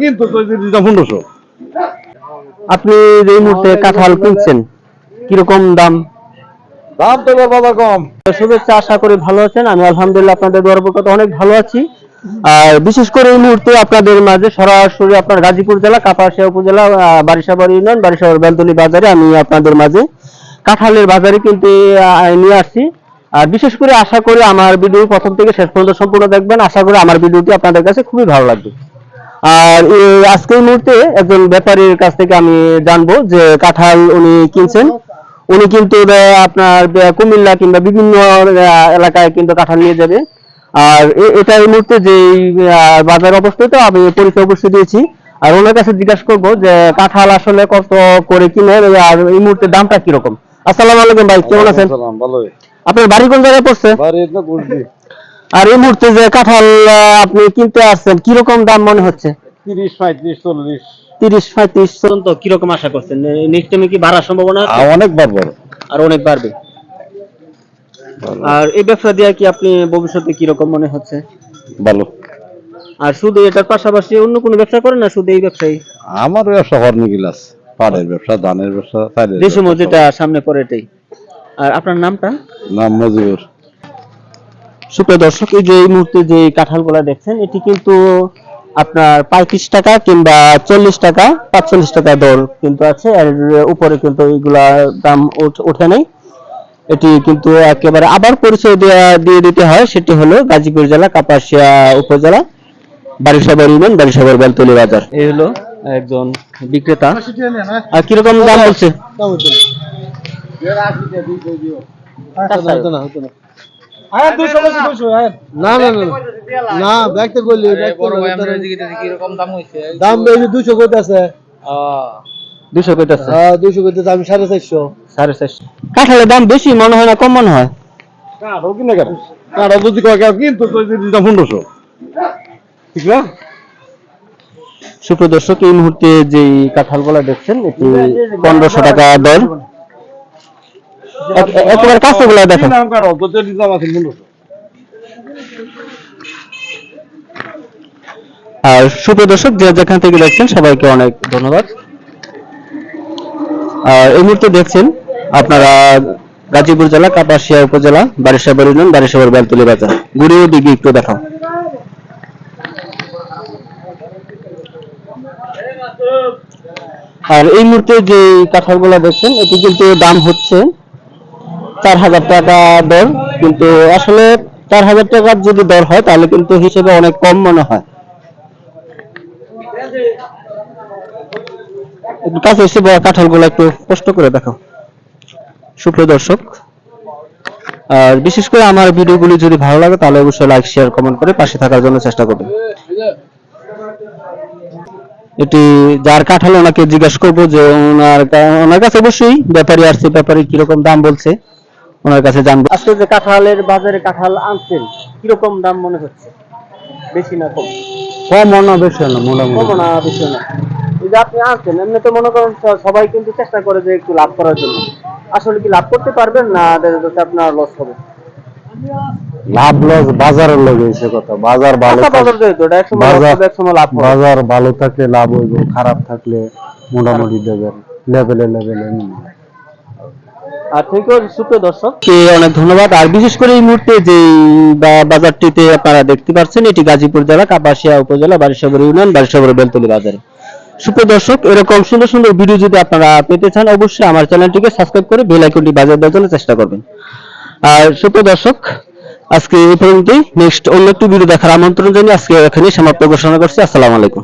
কিন্তু পনেরোশো। আপনি যে এই মুহূর্তে কাঁঠাল কিনছেন কীরকম দাম? দাম তো বাবা কম। শুভেচ্ছা আশা করি ভালো আছেন। আমি আলহামদুলিল্লাহ আপনাদের অনেক ভালো আছি। আর বিশেষ করে এই মুহূর্তে আপনাদের মাঝে সরাসরি আপনার গাজীপুর জেলা কাপাসিয়া উপজেলা ইউনিয়ন বেলতলি বাজারে আমি আপনাদের মাঝে কাঁঠালের বাজারে কিন্তু নিয়ে আসছি। আর বিশেষ করে আশা করি আমার ভিডিও প্রথম থেকে শেষ পর্যন্ত সম্পূর্ণ দেখবেন। আশা করি আমার ভিডিওটি আপনাদের কাছে খুবই ভালো লাগবে। আর এই আজকে এই মুহূর্তে একজন ব্যাপারীর কাছ থেকে আমি জানব যে কাঁঠাল উনি কিনছেন। উনি কিন্তু আপনার কুমিল্লা কিংবা বিভিন্ন এলাকায় কিন্তু কাঁঠাল নিয়ে যাবে। আর এটা এই মুহূর্তে যে বাজার অবস্থিত আমি পরিচয় অবশ্যই দিয়েছি। আর ওনার কাছে জিজ্ঞাসা করব যে কাঁঠাল আসলে কত করে কিনে আর এই মুহূর্তে দামটা কীরকম? আসসালামু আলাইকুম ভাই কেমন আছেন? আপনার বাড়ি কোন জায়গায় পড়ছে? আর এই মুহূর্তে যে কাঁঠাল আপনি কিনতে আসছেন কীরকম দাম মনে হচ্ছে? তিরিশ পঁয়ত্রিশ চল্লিশ। তিরিশ পঁয়ত্রিশ। পর্যন্ত কীরকম আশা করছেন? নেক্সট টাইমে কি বাড়ার সম্ভাবনা অনেক বার বড় আর অনেক বাড়বে। আর এই ব্যবসা দিয়ে কি আপনি ভবিষ্যতে কীরকম মনে হচ্ছে? ভালো। আর শুধু এটার পাশাপাশি অন্য কোনো ব্যবসা করেন না শুধু এই ব্যবসায়ী আমার ব্যবসা হর্নি গিলাস। পাড়ের ব্যবসা ধানের ব্যবসা দেশম ব্যবসা, যেটা সামনে পড়ে এটাই। আর আপনার নামটা? নাম মজিবুর। সুপ্রিয় দর্শক এই যে এই মুহূর্তে যে কাঁঠালগুলা দেখছেন এটি কিন্তু আপনার পঁয়ত্রিশ টাকা কিংবা চল্লিশ টাকা পাঁচচল্লিশ টাকা দর কিন্তু আছে। আর উপরে কিন্তু এইগুলা দাম উঠ- ওঠে নাই। এটি কিন্তু একেবারে আবার পরিচয় দেয়া- দিয়ে দিতে হয়। সেটি হলো গাজীপুর জেলা কাপাসিয়া উপজেলা বারিশাবার ইউনিয়ন বারিশাবার বেলতলি বাজার। এই হলো একজন বিক্রেতা। আর কীরকম দাম বলছে? না না না না। ব্যাগটা করলি দাম বেশি দুশো কইতে আছে দুশো কইতাছে। হ্যাঁ দুশো কইতে আমি সাড়ে চারশো। সাড়ে কাঁঠালের দাম বেশি মনে হয় না কম মনে হয়? কিনে যদি কয় কেউ কিন্তু পনেরোশো। ঠিক না? সুপ্রদর্শক এই মুহূর্তে যে কাঁঠালগুলা দেখছেন এটি পনেরোশো টাকা দর। একেবারে কাছে গুলা দেখেন। আর সুপ্রদর্শক যে যেখান থেকে দেখছেন সবাইকে অনেক ধন্যবাদ। আর এই মুহূর্তে দেখছেন আপনারা গাজীপুর জেলা কাপাসিয়া উপজেলা ইউনিয়ন বারিশাবার বেলতলি বাজার। ঘুরিয়ে দিকে একটু দেখাও। আর এই মুহূর্তে যে কাঁঠালগুলো দেখছেন এটি কিন্তু দাম হচ্ছে চার হাজার টাকা দর, কিন্তু আসলে চার হাজার টাকার যদি দর হয়, তাহলে কিন্তু হিসেবে অনেক কম মনে হয়। কাছে এসে একটু করে দেখো সুপ্রিয় দর্শক, আর বিশেষ করে আমার ভিডিওগুলি যদি ভালো লাগে, তাহলে অবশ্যই লাইক শেয়ার কমেন্ট করে পাশে থাকার জন্য চেষ্টা করবেন। এটি যার কাঁঠাল, ওনাকে জিজ্ঞাসা করব যে ওনার ওনার কাছে অবশ্যই ব্যাপারী আসছে ব্যাপারী কীরকম দাম বলছে। ওনার কাছে জানব। আজকে যে কাঁঠালের বাজারে কাঁঠাল আনছেন কীরকম দাম মনে হচ্ছে? বেশি না কম? কম মনে বেশি না মোটামুটি। কম না বেশি না। যে আপনি আনছেন এমনি তো মনে করেন সবাই কিন্তু চেষ্টা করে যে একটু লাভ করার জন্য। আসলে কি লাভ করতে পারবেন না দেখা যাচ্ছে আপনার লস হবে? লাভ লস বাজারের লগে এসে কথা। বাজার ভালো আচ্ছা, বাজার ভালো থাকলে লাভ হইব খারাপ থাকলে মোটামুটি দেবেন। লেভেলে লেভেলে আর থেকেও সুপ্রিয় দর্শক অনেক ধন্যবাদ। আর বিশেষ করে এই মুহূর্তে যে বাজারটিতে আপনারা দেখতে পাচ্ছেন, এটি গাজীপুর জেলা, কাপাসিয়া উপজেলা বারিশাবর ইউনিয়ন বারিশাবর বেলতলি বাজারে। সুপ্রিয় দর্শক, এরকম সুন্দর সুন্দর ভিডিও যদি আপনারা পেতে চান, অবশ্যই আমার চ্যানেলটিকে সাবস্ক্রাইব করে বেল আইকনটি বাজার দেওয়ার চেষ্টা করবেন। আর সুপ্রিয় দর্শক, আজকে এই পর্যন্তই। নেক্সট অন্য একটি ভিডিও দেখার আমন্ত্রণ জানিয়ে আজকে এখানেই সমাপ্ত ঘোষণা করছি। আসসালামু আলাইকুম।